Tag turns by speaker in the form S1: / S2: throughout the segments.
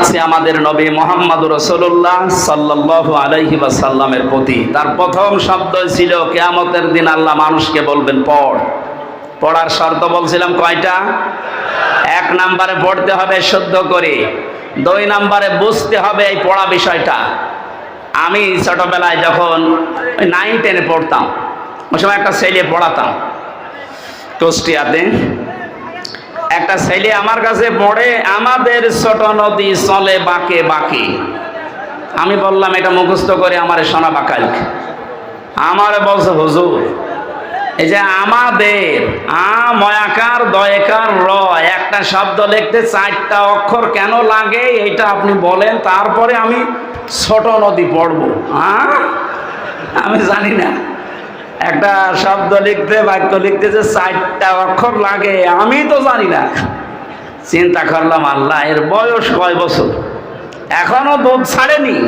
S1: আছে আমাদের নবী মোহাম্মদ রসুল্লাহ সাল্লাহ আলাইহি সাল্লামের প্রতি। তার প্রথম শব্দ ছিল, কেয়ামতের দিন আল্লাহ মানুষকে বলবেন, পড়। পড়ার শর্ত বলছিলাম কয়টা? এক নাম্বারে পড়তে হবে শুদ্ধ করে, দুই নাম্বারে বুঝতে হবে এই পড়া বিষয়টা। আমি ছোটবেলায় যখন ওই নাইন টেনে পড়তাম, ওই সময় একটা ছেলে পড়াতাম। কুষ্টিয়াতে একটা ছেলে আমার কাছে পড়ে, আমাদের ছোট নদী চলে বাঁকে বাঁকে। আমি বললাম, এটা মুখস্থ করে আমার সোনা বাকাল আমার বলছে, হুজুর, এই যে আমাদের আ ময়াকার দয়কার, র, একটা শব্দ লিখতে চারটা অক্ষর কেন লাগে এটা আপনি বলেন, তারপরে আমি ছোট নদী পড়ব। হ্যাঁ? আমি জানি না। একটা শব্দ লিখতে, বাক্য লিখতে যে চারটা অক্ষর লাগে, আমি তো জানি না। চিন্তা করলাম, আল্লাহ, এর বয়স কয় বছর? এখনও দুধ ছাড়েনি।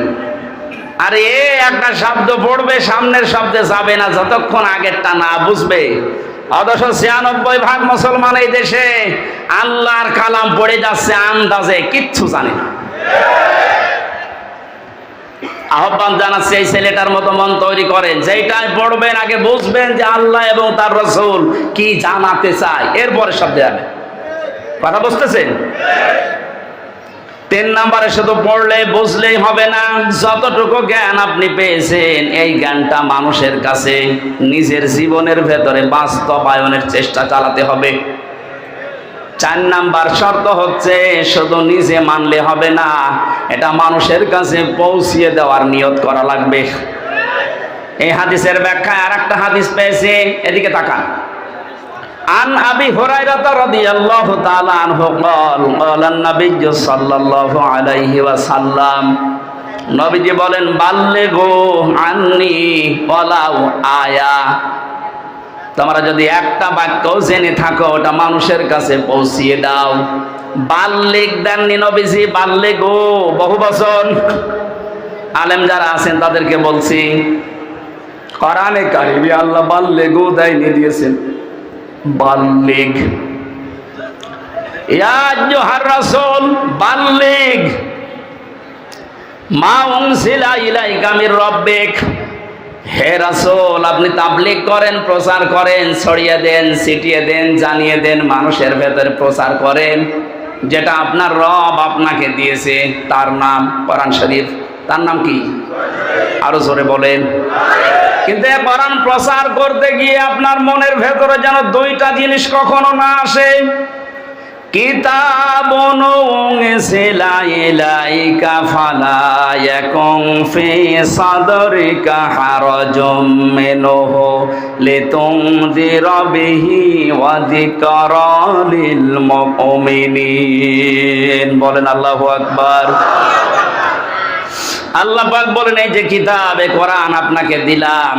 S1: আর, এ একটা শব্দ পড়বে, সামনের শব্দে যাবে না, যতক্ষণ আগেরটা না বুঝবে। অথচ ছিয়ানব্বই ভাগ মুসলমান এই দেশে আল্লাহর কালাম পড়ে যাচ্ছে, আন্দাজে কিচ্ছু জানে না। আহ্বান জানাচ্ছে, এই ছেলেটার মতো মন তৈরি করেন যেটাই পড়বেন, আগে বুঝবেন যে আল্লাহ এবং তার রসুল কি জানাতে চায়। এরপরে শব্দে যাবে কথা বুঝতেছেন? তিন নাম্বারে শুধু পড়লে, বুঝলেই হবে না, যতটুকু জ্ঞান আপনি পেয়েছেন, এই জ্ঞানটা মানুষের কাছে নিজের জীবনের ভেতরে বাস্তবায়নের চেষ্টা চালাতে হবে। চার নাম্বার শর্ত হচ্ছে শুধু নিজে মানলে হবে না এটা মানুষের কাছে পৌঁছিয়ে দেওয়ার নিয়ত করা লাগবে এই হাদিসের ব্যাখ্যায় আর একটা হাদিস পেয়েছে এদিকে তাকান عن أبي هريرة رضي الله تعالى عنه قال قال النبي صلى الله عليه وسلم নবীজি বলেন বাল্লে গো আননি ওলাও আয়া তোমরা যদি একটা বাক্য জেনে থাকো, ওটা মানুষের কাছে পৌঁছিয়ে দাও। বাল্যিক দেননি নবীজি বাল্যে গো বহু বছর আলেম যারা আছেন, তাদেরকে বলছি, কোরআনে কারিমে আল্লাহ বাল্যে গো দেয়নি দিয়েছেন। বাল্যিক বাল্যিক মা উনসিলা ইলাইকা মির রাব্বিক। হে রাসূল, আপনি তাবলীগ করেন, প্রচার করেন, ছড়িয়ে দেন, ছিটিয়ে দেন, জানিয়ে দেন, মানুষের ভেতরে প্রচার করেন। যেটা আপনার রব আপনাকে দিয়েছে, তার নাম কোরআন শরীফ। তার নাম কি? আরও জোরে বলেন। কিন্তু কোরআন প্রচার করতে গিয়ে আপনার মনের ভেতরে যেন দুইটা জিনিস কখনো না আসে। কিতাবন সেলাইলাইকা ফালা ইয়াকুম ফি সাদরিকা হারাজুম মিনহু লিতুনদিরা বিহি ওয়া যিকরা লিল মুমিনিন। বলেন আল্লাহু আকবার। আল্লাহ পাক বলেন, এই যে কিতাবে কোরআন আপনাকে দিলাম।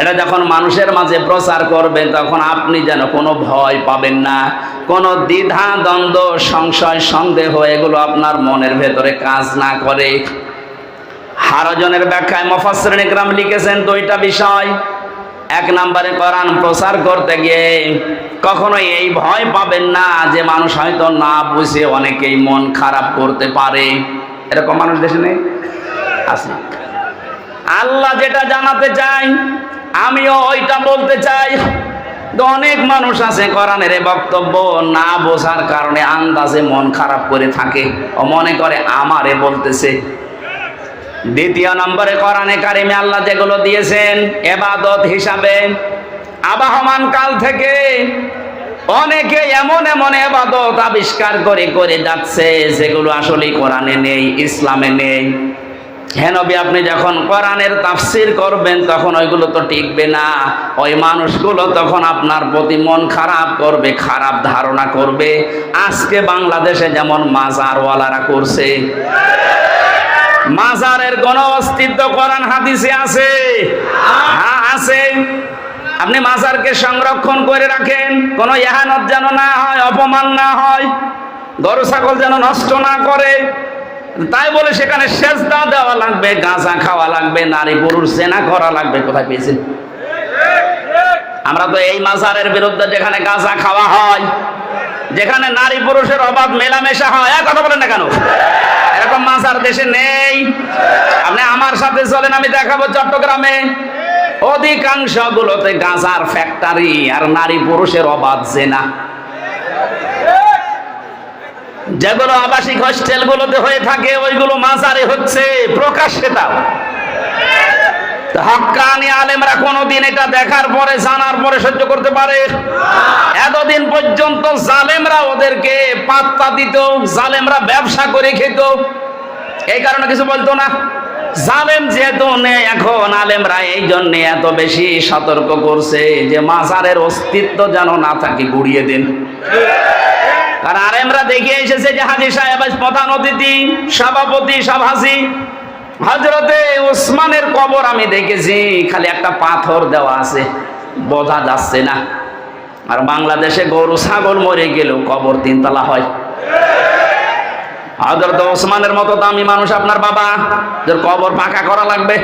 S1: এটা যখন মানুষের মাঝে প্রচার করবেন, তখন আপনি যেন কোনো ভয় পাবেন না। কোনো দ্বিধা, দ্বন্দ্ব, সংশয়, সন্দেহ, এগুলো আপনার মনের ভেতরে কাজ না করে। হারজনের ব্যাখ্যায় মফাসরিন ইকরাম লিখেছেন দুইটা বিষয়। এক নম্বরে কোরআন প্রচার করতে গিয়ে কখনো এই ভয় পাবেন না যে মানুষ হয়তো না বুঝে অনেকেই মন খারাপ করতে পারে। এরকম মানুষ দেশে নেই? আছে। আল্লাহ যেটা জানাতে চাই, আমিও ওইটা বলতে চাই। অনেক মানুষ আছে কোরআনের বক্তব্য না বোঝার কারণে আন্দাজে মন খারাপ করে থাকে ও মনে করে, আমারে বলতেছে। দ্বিতীয় নম্বরে কোরআনে কারিমে আল্লাহ যেগুলো দিয়েছেন এবাদত হিসাবে আবাহমান কাল থেকে অনেকে এমন এমন এবাদত আবিষ্কার করে করে যাচ্ছে যেগুলো আসলে কোরআনে নেই, ইসলামে নেই। হেনবি আপনি যখন কোরআনের তাফসির করবেন, তখন ওইগুলো তো টিকবে না। ওই মানুষগুলো তখন আপনার প্রতি মন খারাপ করবে, খারাপ ধারণা করবে। আজকে বাংলাদেশে যেমন মাজারওয়ালারা করছে, মাজারের কোন অস্তিত্ব কোরআন হাদিসে আছে? হ্যাঁ আছে। আপনি মাজারকে সংরক্ষণ করে রাখেন, কোনো এহানত যেন না হয়, অপমান না হয়, গরু, ছাগল যেন নষ্ট না করে। তাই বলে সেখানে সেজদা দেওয়া লাগবে, গাঁজা খাওয়া লাগবে, নারী পুরুষ সেনা করা লাগবে, কোথায় পেয়েছেন? আমরা তো এই মাজারের বিরুদ্ধে যেখানে গাঁজা খাওয়া হয়, যেখানে নারী পুরুষের অবাধ মেলামেশা হয় কথা বলেন না কেন? এরকম মাজার দেশে নেই। আপনি আমার সাথে চলেন, আমি দেখাবো চট্টগ্রামে। অধিকাংশ গুলোতে গাঁজার ফ্যাক্টরি আর নারী পুরুষের অবাধ জেনা। যেগুলো আবাসিক হোস্টেল গুলোতে হয়ে থাকে, ওইগুলো মাজারে হচ্ছে। প্রকাশ্যে তাও তো আলেমরা কোনোদিন এটা দেখার পরে, জানার পরে সহ্য করতে পারে। এতদিন পর্যন্ত জালেমরা ওদেরকে পাত্তা দিত, জালেমরা ব্যবসা করে খেত। এই কারণে কিছু বলতো না। জালেম যেহেতু নেই এখন আলেমরা এই জন্য এত বেশি সতর্ক করছে যে মাজারের অস্তিত্ব যেন না থাকে, গুড়িয়ে দিন। আর আলেমরা দেখে এসেছে যে হাজি সাহেব প্রধান অতিথি, সভাপতি, সভাসী। হজরতে ওসমানের কবর আমি দেখেছি, খালি একটা পাথর দেওয়া আছে, বোঝা যাচ্ছে না। আর বাংলাদেশে গরু, ছাগল মরে গেলেও কবর তিনতলা হয়। হজরত ওসমানের মতো দামি মানুষ আপনার বাবা? যার কবর পাকা করা লাগবে।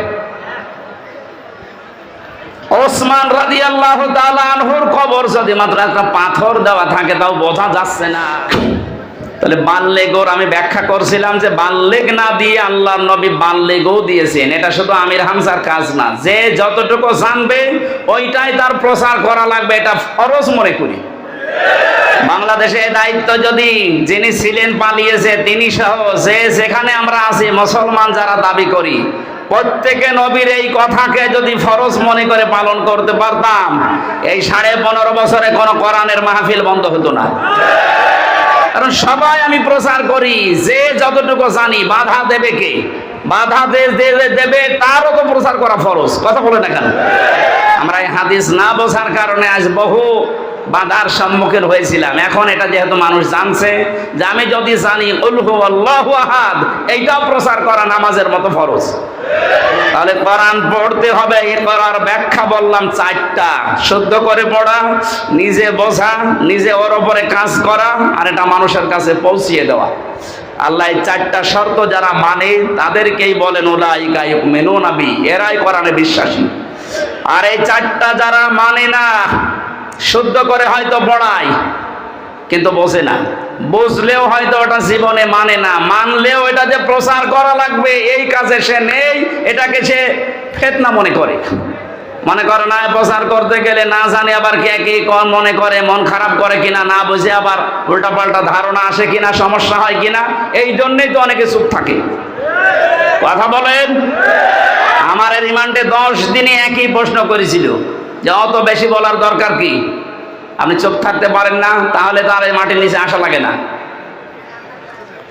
S1: ওসমান রাজি আল্লাহ আনহুর কবর যদি মাত্র একটা পাথর দেওয়া থাকে, তাও বোঝা যাচ্ছে না। তাহলে বাল্যেগোর আমি ব্যাখ্যা করছিলাম যে বাল্যেগ না দিয়ে আল্লাহ নবী বাল্যেগও দিয়েছেন। এটা শুধু আমির হামসার কাজ না। যে যতটুকু জানবে, ওইটাই তার প্রচার করা লাগবে। এটা ফরজ মনে করি। বাংলাদেশে দায়িত্ব যদি যিনি ছিলেন পালিয়েছে, তিনি সহ যে যেখানে আমরা আছি, মুসলমান যারা দাবি করি, প্রত্যেকে নবীর এই কথাকে যদি ফরজ মনে করে পালন করতে পারতাম, এই সাড়ে পনেরো বছরে কোনো কোরআনের মাহফিল বন্ধ হতো না। কারণ সবাই আমি প্রচার করি, যে যতটুকু জানি, বাধা দেবে কে? বাধা দেবে, তারও তো প্রচার করা ফরজ। কথা বলে না কেন? আমরা এই হাদিস না বোঝার কারণে আজ বহু বাধার সম্মুখীন হয়েছিলাম। এখন এটা যেহেতু মানুষ জানছে যে আমি যদি জানি উলহু আহাদ এইটাও প্রচার করা নামাজের মতো ফরজ। তাহলে কোরআন পড়তে হবে, এ করার ব্যাখ্যা বললাম চারটা। শুদ্ধ করে পড়া, নিজে বোঝা, নিজে ওর ওপরে কাজ করা, আর এটা মানুষের কাছে পৌঁছিয়ে দেওয়া। আল্লাহ চারটা শর্ত যারা মানে তাদেরকেই বলেন ওলাই গায়ক মেনু নাবি এরাই কোরআনে বিশ্বাসী। আর এই চারটা যারা মানে না শুদ্ধ করে হয়তো পড়ায়, কিন্তু বোঝে না। বুঝলেও হয়তো ওটা জীবনে মানে না। মানলেও এটা যে প্রচার করা লাগবে, এই কাজে সে নেই, এটাকে সে ফেতনা মনে করে। মনে করে না, প্রচার করতে গেলে না জানে আবার কে কি কম মনে করে, মন খারাপ করে কিনা, না বুঝে আবার উল্টাপাল্টা ধারণা আসে কিনা, সমস্যা হয় কিনা, এই জন্যই তো অনেকে চুপ থাকে। কথা বলেন? আমার রিমান্ডে দশ দিনে একই প্রশ্ন করেছিল। যে অত বেশি বলার দরকার কি? আপনি চোখ থাকতে পারেন না, তাহলে তার এই মাটির নিচে আসা লাগে না।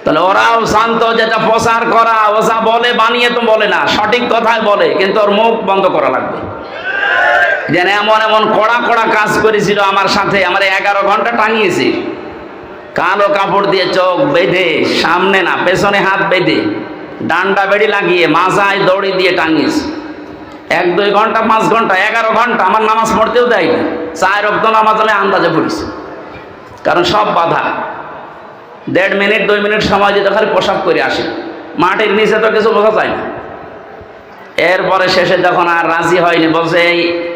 S1: তাহলে ওরাও শান্ত যেটা প্রচার করা, ও যা বলে বানিয়ে তো বলে না, সঠিক কথাই বলে, কিন্তু ওর মুখ বন্ধ করা লাগবে। যেন এমন এমন কড়া কড়া কাজ করেছিল আমার সাথে, আমার এগারো ঘণ্টা টাঙিয়েছি। কালো কাপড় দিয়ে চোখ বেঁধে, সামনে না, পেছনে হাত বেঁধে, ডান্ডা বেড়ি লাগিয়ে, মাজায় দড়ি দিয়ে টাঙিয়েছি। এক, দুই ঘণ্টা, পাঁচ ঘণ্টা, এগারো ঘণ্টা আমার নামাজ পড়তেও দেয় না। চার রক্ত নামাজ আমি আন্দাজে পড়েছি। কারণ সব বাধা। দেড় মিনিট, দুই মিনিট সময় দিতে খালি পোশাক করে আসি। মাটির নিচে তো কিছু বোঝা যায় না। এরপরে শেষে যখন আর রাজি হয়নি, বলছে, এই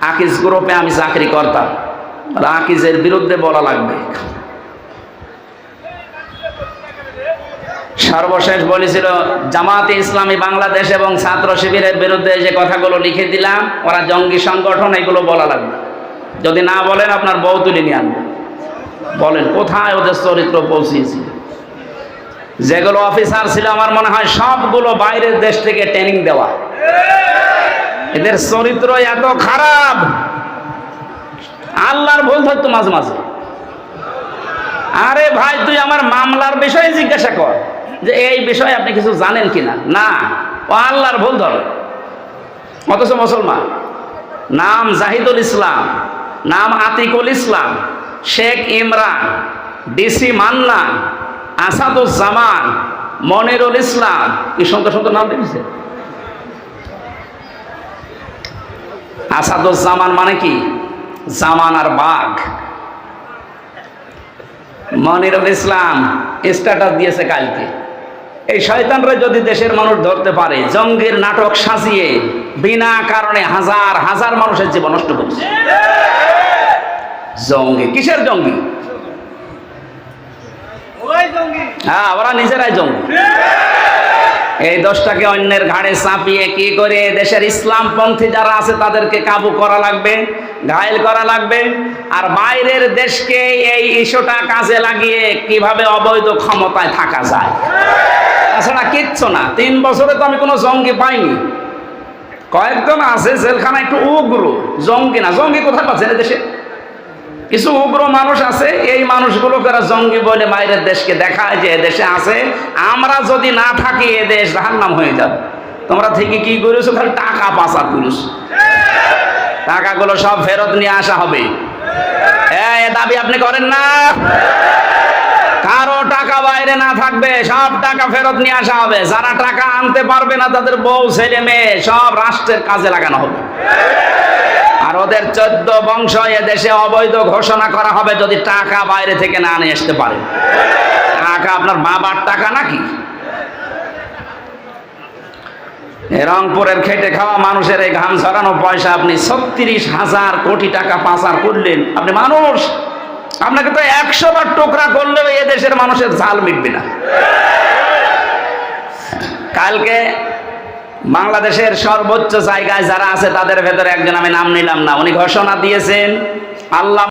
S1: আকিজ গ্রুপে আমি চাকরি করতাম। আকিজের বিরুদ্ধে বলা লাগবে। সর্বশেষ বলেছিল, জামাতে ইসলামী বাংলাদেশ এবং ছাত্র শিবিরের বিরুদ্ধে যে কথাগুলো লিখে দিলাম, ওরা জঙ্গি সংগঠন, এগুলো বলা লাগবে। যদি না বলেন, আপনার বউ তুলে নিয়ে আনব। বলেন, কোথায় ওদের চরিত্র পৌঁছিয়েছি? যেগুলো অফিসার ছিল, আমার মনে হয় সবগুলো বাইরের দেশ থেকে ট্রেনিং দেওয়া। এদের চরিত্র এত খারাপ। আল্লাহর ভুল ধরতো মাঝে মাঝে। আরে ভাই, তুই আমার মামলার বিষয়ে জিজ্ঞাসা কর। যে এই বিষয়ে আপনি কিছু জানেন কিনা? না, ও আল্লাহর ভুল ধর। অথচ মুসলমান, নাম জাহিদুল ইসলাম, নাম আতিকুল ইসলাম, শেখ ইমরান, ডিসি মান্না আসাদুজ্জামান মনিরুল ইসলাম, কি সুন্দর সুন্দর নাম দেখেছে আসাদুজ্জামান মানে কি? জামানার বাঘ। মনিরুল ইসলাম স্ট্যাটাস দিয়েছে কালকে। এই শয়তানরা যদি দেশের মানুষ ধরতে পারে জঙ্গির নাটক সাজিয়ে বিনা কারণে হাজার হাজার মানুষের জীবন নষ্ট করছে। জঙ্গি কিসের জঙ্গি? হ্যাঁ ওরা নিজেরাই জঙ্গি। এই দোষটাকে অন্যের ঘাড়ে চাপিয়ে কি করে দেশের ইসলামপন্থী যারা আছে তাদেরকে কাবু করা লাগবে ঘায়েল করা লাগবে? আর বাইরের দেশকে এই ইস্যুটা কাজে লাগিয়ে কীভাবে অবৈধ ক্ষমতায় থাকা যায়? তাছাড়া কিচ্ছু না। তিন বছরে তো আমি কোনো জঙ্গি পাইনি। কয়েকজন আছে জেলখানা একটু উগ্র। জঙ্গি না। জঙ্গি কোথায় পাচ্ছেন দেশে? কিছু উগ্র মানুষ আছে, এই মানুষগুলোকে জঙ্গি বলে বাইরের দেশকে দেখায় যে দেশে আছে। আমরা যদি না থাকি, এ দেশ নাম হয়ে যাবে। তোমরা থেকে কি করেছ? খালি টাকা পাচার করেছ। টাকাগুলো সব ফেরত নিয়ে আসা হবে। হ্যাঁ এ দাবি আপনি করেন না। কারও টাকা বাইরে না থাকবে, সব টাকা ফেরত নিয়ে আসা হবে। যারা টাকা আনতে পারবে না, তাদের বউ, ছেলে, মেয়ে, সব রাষ্ট্রের কাজে লাগানো হবে। আর ওদের চোদ্দ বংশ দেশে অবৈধ ঘোষণা করা হবে যদি টাকা বাইরে থেকে না নিয়ে আসতে পারে। টাকা আপনার বাবার টাকা নাকি? রংপুরের খেটে খাওয়া মানুষের এই ঘাম ছড়ানো পয়সা আপনি ছত্রিশ হাজার কোটি টাকা পাচার করলেন। আপনি মানুষ। আপনাকে তো একশো বার টোকরা করলেও এ দেশের মানুষের ঝাল মিটবে না। কালকে বাংলাদেশের সর্বোচ্চ জায়গায় যারা আছে, তাদের ভেতরে একজন আমি নাম নিলাম না। উনি ঘোষণা দিয়েছেন, আল্লাহ